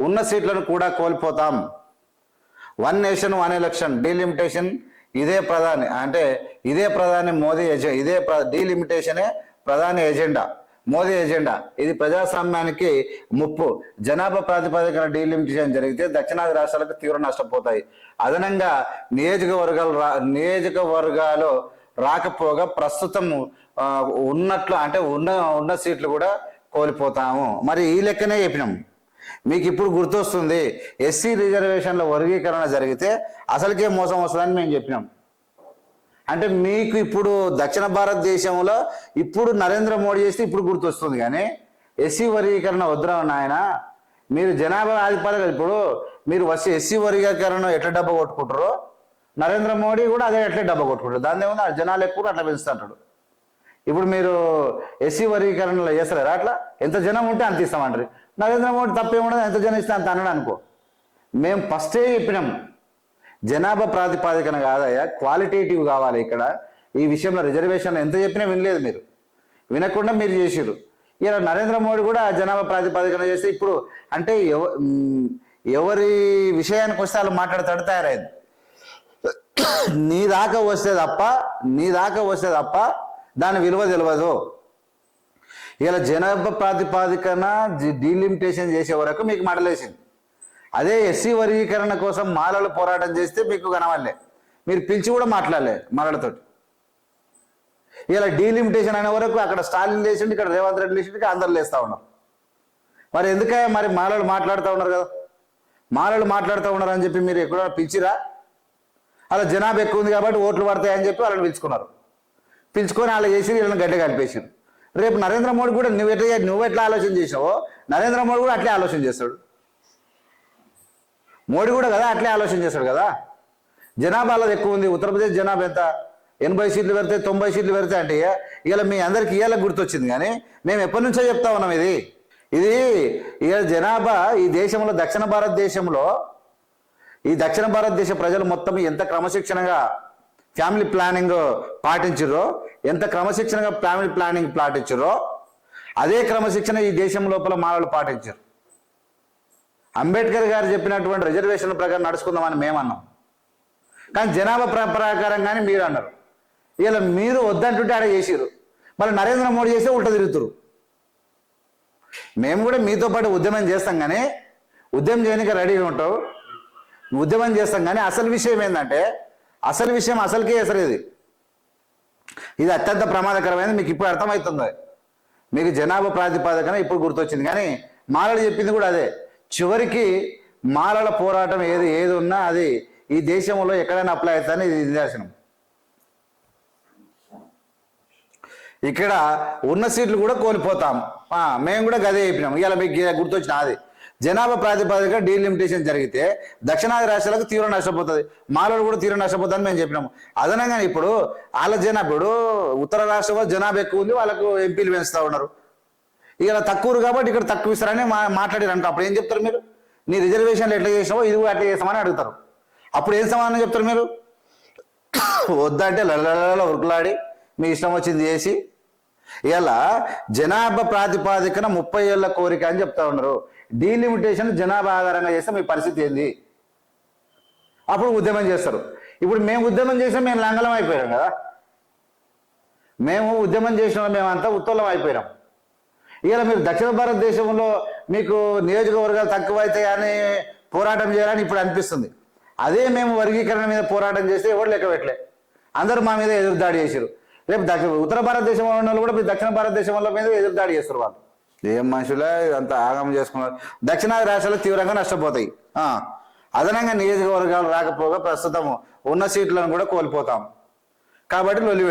ఉన్న సీట్లను కూడా కోల్పోతాం. One nation one election delimitation ఇదే ప్రధాని అంటే ఇదే ప్రధాని మోదీ ఎజె ఇదే డీలిమిటేషనే ప్రధాని ఎజెండా. మోదీ ఎజెండా. ఇది ప్రజాస్వామ్యానికి ముప్పు. జనాభా ప్రాతిపదికన డీలిమిటేషన్ జరిగితే దక్షిణాది రాష్ట్రాలకు తీవ్ర నష్టపోతాయి. అదనంగా నియోజకవర్గాలు రా నియోజకవర్గాలు రాకపోగా ప్రస్తుతం ఉన్నట్లు అంటే ఉన్న ఉన్న సీట్లు కూడా కోల్పోతాము. మరి ఈ లెక్కనే చెప్పినాం. మీకు ఇప్పుడు గుర్తొస్తుంది ఎస్సీ రిజర్వేషన్ల వర్గీకరణ జరిగితే అసలుకే మోసం వస్తుందని మేము చెప్పినాం. అంటే మీకు ఇప్పుడు దక్షిణ భారతదేశంలో ఇప్పుడు నరేంద్ర మోడీ చేస్తే ఇప్పుడు గుర్తొస్తుంది కానీ ఎస్సీ వర్గీకరణ వద్దురా నాయన మీరు జనాభా ఆధిపత్యం ఇప్పుడు మీరు వచ్చి ఎస్సీ వర్గీకరణ ఎట్లా డబ్బా కొట్టుకుంటారో నరేంద్ర మోడీ కూడా అదే ఎట్లా డబ్బా కొట్టుకుంటారు దాని ఏముంది జనాలు ఎక్కువ అట్లా పెంచుతుంటాడు. ఇప్పుడు మీరు ఎస్సీ వర్గీకరణలో చేస్తారా అట్లా? ఎంత జనం ఉంటే అంత ఇస్తామంటారు. నరేంద్ర మోడీ తప్పేముండదు ఎంత జనం ఇస్తే అంత అన్నాడు అనుకో. మేము ఫస్టే చెప్పినాం జనాభా ప్రాతిపాదికన కాదయ్యా క్వాలిటేటివ్ కావాలి ఇక్కడ. ఈ విషయంలో రిజర్వేషన్ ఎంత చెప్పినా వినలేదు మీరు. వినకుండా మీరు చేసిరు ఇలా నరేంద్ర మోడీ కూడా జనాభా ప్రాతిపాదికన చేస్తే ఇప్పుడు అంటే ఎవరి విషయానికి వస్తే వాళ్ళు మాట్లాడతాడు తయారైంది. నీ దాకా వస్తే తప్ప నీ దాకా వస్తే తప్ప దాని విలువ తెలియదు ఇలా జనాభా ప్రాతిపాదికన డీలిమిటేషన్ చేసే వరకు మీకు మడలేసింది అదే ఎస్సీ వర్గీకరణ కోసం మాలలు పోరాటం చేస్తే మీకు కనవాలే మీరు పిలిచి కూడా మాట్లాడలే మాలలతో ఇలా డీలిమిటేషన్ అనే వరకు అక్కడ స్టాలిన్ లేచిండి ఇక్కడ రేవంత్ రెడ్డి లేచిండి అందరు లేస్తూ ఉన్నారు. మరి ఎందుకే మరి మాలలు మాట్లాడుతూ ఉన్నారు కదా? మాలలు మాట్లాడుతూ ఉన్నారు అని చెప్పి మీరు ఎక్కడ పిలిచిరా? అలా జనాభా ఎక్కువ ఉంది కాబట్టి ఓట్లు పడతాయని చెప్పి వాళ్ళని పిలుచుకున్నారు. పిలుచుకొని వాళ్ళు చేసి వీళ్ళని గడ్డ కలిపేసారు రేపు నరేంద్ర మోడీ కూడా నువ్వు ఎట్లా నువ్వు ఎట్లా ఆలోచన చేసావో నరేంద్ర మోడీ కూడా అట్లే ఆలోచన చేస్తాడు. మోడీ కూడా కదా అట్లే ఆలోచన చేస్తాడు కదా? జనాభాలో ఎక్కువ ఉంది. ఉత్తరప్రదేశ్ జనాభా ఎంత? ఎనభై సీట్లు పెడితే తొంభై సీట్లు పెడితే అంటే ఇలా మీ అందరికి ఇవాళ గుర్తొచ్చింది కానీ మేము ఎప్పటి నుంచో చెప్తా ఉన్నాం ఇది. ఇది ఇవాళ జనాభా ఈ దేశంలో దక్షిణ భారతదేశంలో ఈ దక్షిణ భారతదేశ ప్రజలు మొత్తం ఎంత క్రమశిక్షణగా ఫ్యామిలీ ప్లానింగ్ పాటించరో ఎంత క్రమశిక్షణగా ఫ్యామిలీ ప్లానింగ్ పాటించారో అదే క్రమశిక్షణ ఈ దేశం లోపల మానవులు పాటించారు. అంబేద్కర్ గారు చెప్పినటువంటి రిజర్వేషన్ ప్రకారం నడుచుకుందామని మేము అన్నాం కానీ జనాభా ప్ర- ప్రకారం కానీ మీరు అన్నారు. ఇలా మీరు వద్దంటుంటే ఆడ చేసిరు మళ్ళీ నరేంద్ర మోడీ చేస్తే ఉల్ట తిరుగుతురు మేము కూడా మీతో పాటు ఉద్యమం చేస్తాం కానీ ఉద్యమం చేయడానికి రెడీగా ఉంటాం. ఉద్యమం చేస్తాం కానీ అసలు విషయం ఏంటంటే అసలు విషయం అసలుకే అసలు ఇది. ఇది అత్యంత ప్రమాదకరమైనది మీకు ఇప్పుడు అర్థమవుతుంది. మీకు జనాభా ప్రాతిపాదికన ఇప్పుడు గుర్తొచ్చింది. కానీ మాలలు చెప్పింది కూడా అదే. చివరికి మాలల పోరాటం ఏది ఏది ఉన్నా అది ఈ దేశంలో ఎక్కడైనా అప్లై అవుతుందని ఇది నిదర్శనం. ఇక్కడ ఉన్న సీట్లు కూడా కోల్పోతాం. మేము కూడా గదే చెప్పినాం. ఇవాళ మీకు గుర్తొచ్చిన అది. జనాభా ప్రాతిపదిక డీలిమిటేషన్ జరిగితే దక్షిణాది రాష్ట్రాలకు తీవ్ర నష్టపోతుంది. మాలో కూడా తీవ్ర నష్టపోతుందని మేము చెప్పినాము. అదనంగా ఇప్పుడు వాళ్ళ జనాభా ఇప్పుడు ఉత్తర రాష్ట్రంలో జనాభా ఎక్కువ ఉంది వాళ్ళకు ఎంపీలు పెంచుతూ ఉన్నారు. ఇక్కడ తక్కువ కాబట్టి ఇక్కడ తక్కువ ఇస్తారని మా మాట్లాడారు అప్పుడు ఏం చెప్తారు మీరు? నీ రిజర్వేషన్లు ఎట్లా చేసినావో ఇది కూడా అట్లా చేస్తామని అడుగుతారు. అప్పుడు ఏం సమాధానం చెప్తారు మీరు? వద్దంటే లలలలో ఉరుకులాడి మీ ఇష్టం వచ్చింది చేసి ఇలా జనాభా ప్రాతిపాదికన ముప్పై ఏళ్ళ కోరిక అని చెప్తా ఉన్నారు. డీలిమిటేషన్ జనాభా ఆధారంగా చేస్తే మీ పరిస్థితి ఏంది? అప్పుడు ఉద్యమం చేస్తారు. ఇప్పుడు మేము ఉద్యమం చేసినా మేము లంగలం అయిపోయాం కదా. మేము ఉద్యమం చేసిన మేమంతా ఉత్తోళం అయిపోయినాం ఇలా మీరు దక్షిణ భారతదేశంలో మీకు నియోజకవర్గాలు తక్కువైతాయని పోరాటం చేయాలని ఇప్పుడు అనిపిస్తుంది. అదే మేము వర్గీకరణ మీద పోరాటం చేస్తే ఎవరు లెక్క పెట్టలే? అందరూ మా మీద ఎదురుదాడి చేశారు రేపు దక్షిణ ఉత్తర భారతదేశంలో ఉన్న వాళ్ళు కూడా ఇప్పుడు దక్షిణ భారతదేశం వాళ్ళ మీద ఎదురుదాడి చేస్తారు వాళ్ళు. ఏం మనుషులే అంత ఆగమం చేసుకున్నారు. దక్షిణాది రాష్ట్రాలు తీవ్రంగా నష్టపోతాయి. అదనంగా నియోజకవర్గాలు రాకపోగా ప్రస్తుతం ఉన్న సీట్లను కూడా కోల్పోతాం. కాబట్టి లొల్లి